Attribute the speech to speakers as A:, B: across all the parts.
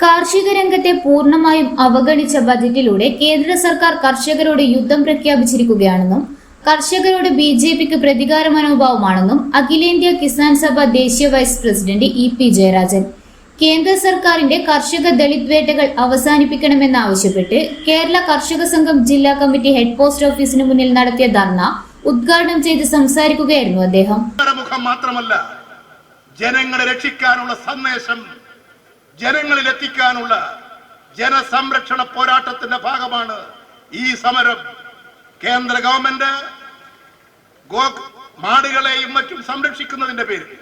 A: കാർഷിക രംഗത്തെ പൂർണമായും അവഗണിച്ച ബജറ്റിലൂടെ കേന്ദ്ര സർക്കാർ കർഷകരോട് യുദ്ധം പ്രഖ്യാപിച്ചിരിക്കുകയാണെന്നും കർഷകരോട് ബി ജെ പിക്ക് പ്രതികാര മനോഭാവമാണെന്നും അഖിലേന്ത്യാ കിസാൻ സഭ ദേശീയ vice president E P Jayarajan. കേന്ദ്ര സർക്കാരിന്റെ കർഷക ദളിത് വേട്ടകൾ അവസാനിപ്പിക്കണമെന്നാവശ്യപ്പെട്ട് കേരള കർഷക സംഘം ജില്ലാ കമ്മിറ്റി ഹെഡ് പോസ്റ്റ് ഓഫീസിന് മുന്നിൽ നടത്തിയ ധർണ ഉദ്ഘാടനം ചെയ്ത് സംസാരിക്കുകയായിരുന്നു അദ്ദേഹം.
B: ജനങ്ങളെ രക്ഷിക്കാനുള്ള സന്ദേശം ജനങ്ങളിൽ എത്തിക്കാനുള്ള ജനസംരക്ഷണ പോരാട്ടത്തിന്റെ ഭാഗമാണ് ഈ സമരം. കേന്ദ്ര ഗവൺമെന്റ് മാടുകളെയും മറ്റും സംരക്ഷിക്കുന്നതിന്റെ പേരിൽ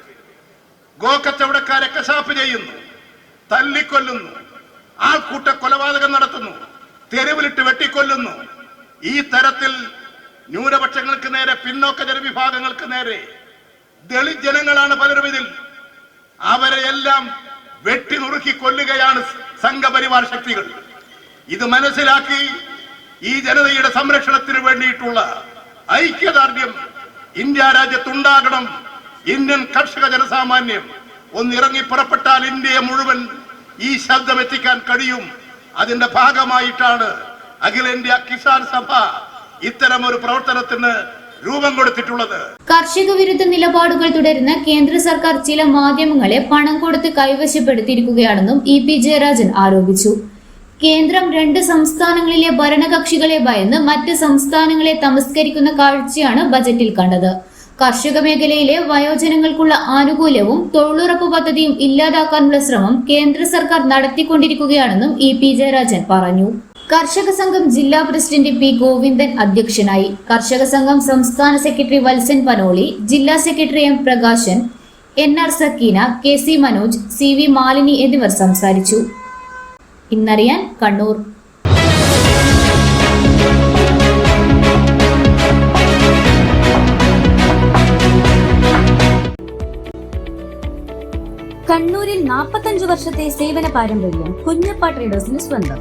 B: ഗോക്കച്ചവടക്കാരെ കശാപ്പ് ചെയ്യുന്നു തല്ലിക്കൊല്ലുന്നു ആൾക്കൂട്ട കൊലപാതകം നടത്തുന്നു തെരുവിലിട്ട് വെട്ടിക്കൊല്ലുന്നു. ഈ തരത്തിൽ ന്യൂനപക്ഷങ്ങൾക്ക് നേരെ പിന്നോക്ക ജനവിഭാഗങ്ങൾക്ക് നേരെ ദളിത് ജനങ്ങളാണ് പലരും ഇതിൽ അവരെ എല്ലാം വെട്ടി നുറുക്കി കൊല്ലുകയാണ് സംഘപരിവാർ ശക്തികൾ. ഇത് മനസ്സിലാക്കി ഈ ജനതയുടെ സംരക്ഷണത്തിന് വേണ്ടിയിട്ടുള്ള ഐക്യദാർഢ്യം ഇന്ത്യ രാജ്യത്തുണ്ടാകണം. ഇന്ത്യൻ കർഷക ജനസാമാന്യം ഒന്നിറങ്ങി പുറപ്പെട്ടാൽ ഇന്ത്യയെ മുഴുവൻ ഈ ശബ്ദം എത്തിക്കാൻ കഴിയും. അതിന്റെ ഭാഗമായിട്ടാണ് അഖിലേന്ത്യാ കിസാൻ സഭ ഇത്തരം ഒരു പ്രവർത്തനത്തിന് രൂപം കൊടുത്തിട്ടുള്ളത്.
A: കർഷക വിരുദ്ധ നിലപാടുകൾ തുടരുന്ന കേന്ദ്ര സർക്കാർ ചില മാധ്യമങ്ങളെ പണം കൊടുത്ത് കൈവശപ്പെടുത്തിയിരിക്കുകയാണെന്നും ഇ പി ജയരാജൻ ആരോപിച്ചു. കേന്ദ്രം രണ്ട് സംസ്ഥാനങ്ങളിലെ ഭരണകക്ഷികളെ ഭയന്ന് മറ്റ് സംസ്ഥാനങ്ങളെ തമസ്കരിക്കുന്ന കാഴ്ചയാണ് ബജറ്റിൽ കണ്ടത്. കർഷക മേഖലയിലെ വയോജനങ്ങൾക്കുള്ള ആനുകൂല്യവും തൊഴിലുറപ്പ് പദ്ധതിയും ഇല്ലാതാക്കാനുള്ള ശ്രമം കേന്ദ്ര സർക്കാർ നടത്തിക്കൊണ്ടിരിക്കുകയാണെന്നും ഇ പി ജയരാജൻ പറഞ്ഞു. കർഷക സംഘം ജില്ലാ പ്രസിഡന്റ് പി ഗോവിന്ദൻ അധ്യക്ഷനായി. കർഷക സംഘം സംസ്ഥാന സെക്രട്ടറി വത്സൻ പനോളി ജില്ലാ secretary M Prakashan N R Sakeena K C Manoj C V Malini എന്നിവർ സംസാരിച്ചു. ഇന്നറിയാൻ കണ്ണൂർ.
C: കണ്ണൂരിൽ നാൽപ്പത്തഞ്ചു വർഷത്തെ സേവന പാരമ്പര്യം കുഞ്ഞപ്പ ട്രേഡേഴ്സിന് സ്വന്തം.